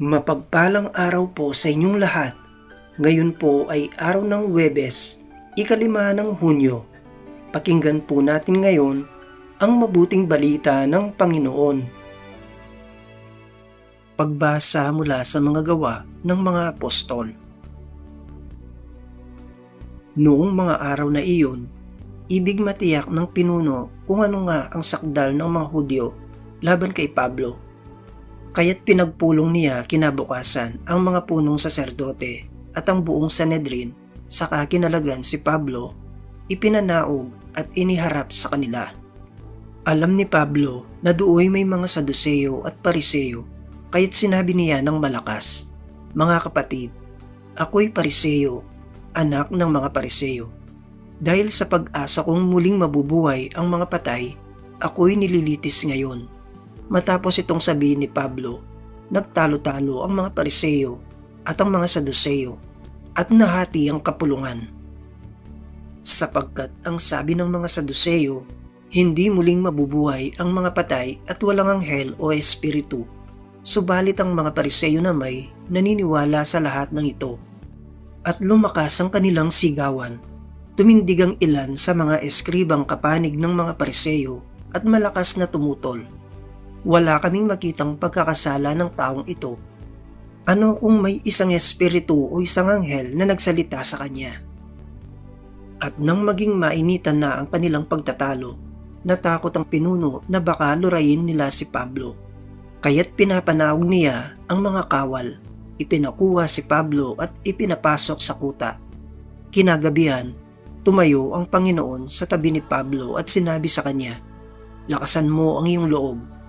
Mapagpalang araw po sa inyong lahat. Ngayon po ay araw ng Webes, ikalima ng Hunyo. Pakinggan po natin ngayon ang mabuting balita ng Panginoon. Pagbasa mula sa mga gawa ng mga apostol. Noong mga araw na iyon, ibig matiyak ng pinuno kung ano nga ang sakdal ng mga Hudyo laban kay Pablo. Kaya't pinagpulong niya kinabukasan ang mga punong saserdote at ang buong Sanedrin saka kinalagan si Pablo, ipinanaog at iniharap sa kanila. Alam ni Pablo na dooy may mga Saduceo at Pariseo kaya't sinabi niya ng malakas, Mga kapatid, ako'y Pariseo, anak ng mga Pariseo. Dahil sa pag-asa kong muling mabubuhay ang mga patay, ako'y nililitis ngayon. Matapos itong sabihin ni Pablo, nagtalo-talo ang mga Pariseo at ang mga Saduceo at nahati ang kapulungan. Sapagkat ang sabi ng mga Saduceo, hindi muling mabubuhay ang mga patay at walang anghel o espiritu. Subalit ang mga Pariseo na may naniniwala sa lahat ng ito. At lumakas ang kanilang sigawan. Tumindig ang ilan sa mga eskribang kapanig ng mga Pariseo at malakas na tumutol. Wala kaming makitang pagkakasala ng taong ito. Ano kung may isang espiritu o isang anghel na nagsalita sa kanya? At nang maging mainitan na ang kanilang pagtatalo, natakot ang pinuno na baka lurayin nila si Pablo. Kaya't pinapanawag niya ang mga kawal. Ipinakuha si Pablo at ipinapasok sa kuta. Kinagabihan, tumayo ang Panginoon sa tabi ni Pablo at sinabi sa kanya, Lakasan mo ang iyong loob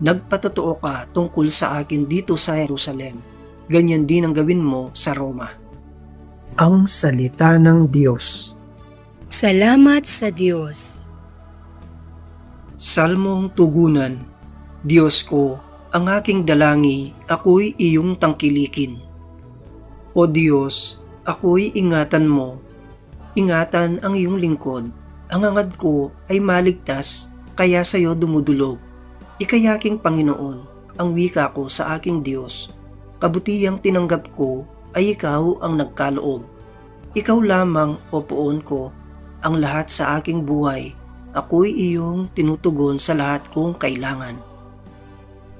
nagpatotoo ka tungkol sa akin dito sa Jerusalem. Ganyan din ang gawin mo sa Roma. Ang Salita ng Diyos Salamat sa Diyos. Salmong Tugunan Diyos ko, ang aking dalangi, ako'y iyong tangkilikin. O Diyos, ako'y ingatan mo. Ingatan ang iyong lingkod. Ang angad ko ay maligtas, kaya sa'yo dumudulog. Ikayaking Panginoon, ang wika ko sa aking Diyos. Kabutihang tinanggap ko ay ikaw ang nagkaloob. Ikaw lamang, o poon ko, ang lahat sa aking buhay. Ako'y iyong tinutugon sa lahat kong kailangan.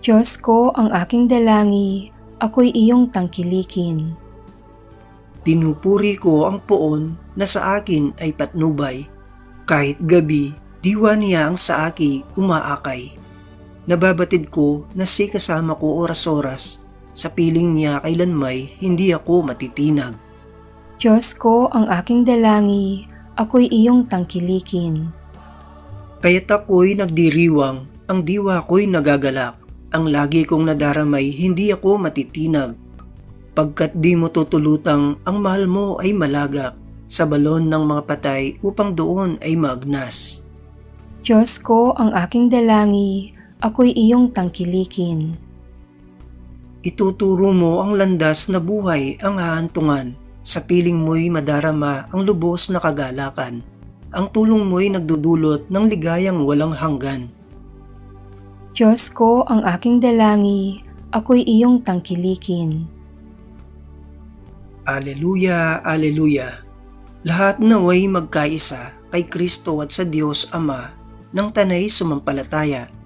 Diyos ko ang aking dalangi, ako'y iyong tangkilikin. Pinupuri ko ang poon na sa akin ay patnubay. Kahit gabi, diwa niya ang sa aki umaakay. Nababatid ko na si kasama ko oras-oras. Sa piling niya kailanmay hindi ako matitinag. Diyos ko ang aking dalangi, ako'y iyong tangkilikin. Kaya't ako'y nagdiriwang, ang diwa ko'y nagagalak. Ang lagi kong nadaramay, hindi ako matitinag. Pagkat di mo tutulutang, ang mahal mo ay malagak sa balon ng mga patay upang doon ay magnas. Diyos ko ang aking dalangi, ako'y iyong tangkilikin. Ituturo mo ang landas na buhay ang hahantungan. Sa piling mo'y madarama ang lubos na kagalakan. Ang tulong mo'y nagdudulot ng ligayang walang hanggan. Diyos ko ang aking dalangi, ako'y iyong tangkilikin. Aleluya, Aleluya. Lahat naway magkaisa kay Kristo at sa Diyos Ama ng tanay sumampalataya.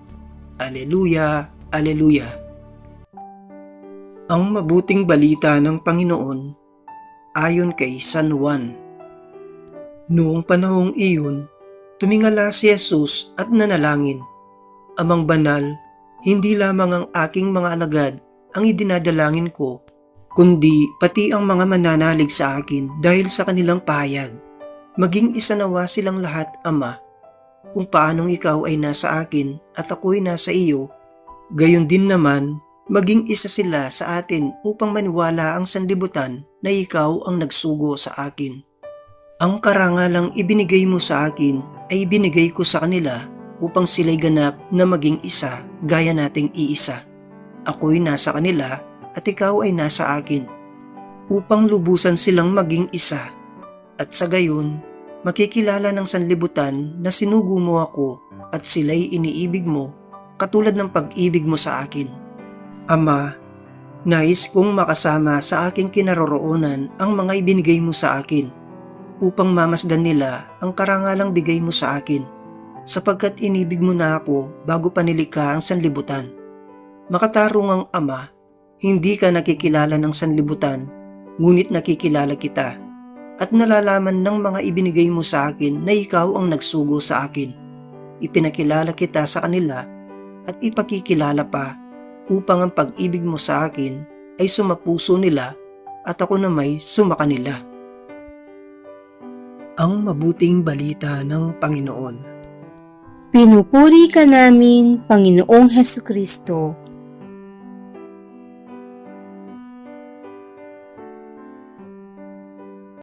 Aleluya, Aleluya. Ang mabuting balita ng Panginoon ayon kay San Juan. Noong panahong iyon, tumingala si Jesus at nanalangin. Amang banal, hindi lamang ang aking mga alagad ang idinadalangin ko, kundi pati ang mga mananalig sa akin dahil sa kanilang pahayag. Maging isa nawa silang lahat, Ama, kung paanong ikaw ay nasa akin at ako'y nasa iyo, gayon din naman maging isa sila sa atin upang maniwala ang sanlibutan na ikaw ang nagsugo sa akin. Ang karangalang ibinigay mo sa akin ay ibinigay ko sa kanila upang sila'y ganap na maging isa gaya nating iisa. Ako'y nasa kanila at ikaw ay nasa akin upang lubusan silang maging isa. At sa gayon, makikilala ng sanlibutan na sinugo mo ako at sila'y iniibig mo katulad ng pag-ibig mo sa akin. Ama, Nais kong makasama sa aking kinaroroonan ang mga ibinigay mo sa akin upang mamasdan nila ang karangalang bigay mo sa akin sapagkat inibig mo na ako bago pa nilikha ang sanlibutan. Makatarong ang Ama, hindi ka nakikilala ng sanlibutan, ngunit nakikilala kita at nalalaman ng mga ibinigay mo sa akin na ikaw ang nagsugo sa akin. Ipinakilala kita sa kanila at ipakikilala pa upang ang pag-ibig mo sa akin ay sumapuso nila at ako na may sumakanila. Ang mabuting balita ng Panginoon. Pinupuri ka namin, Panginoong Heso Kristo.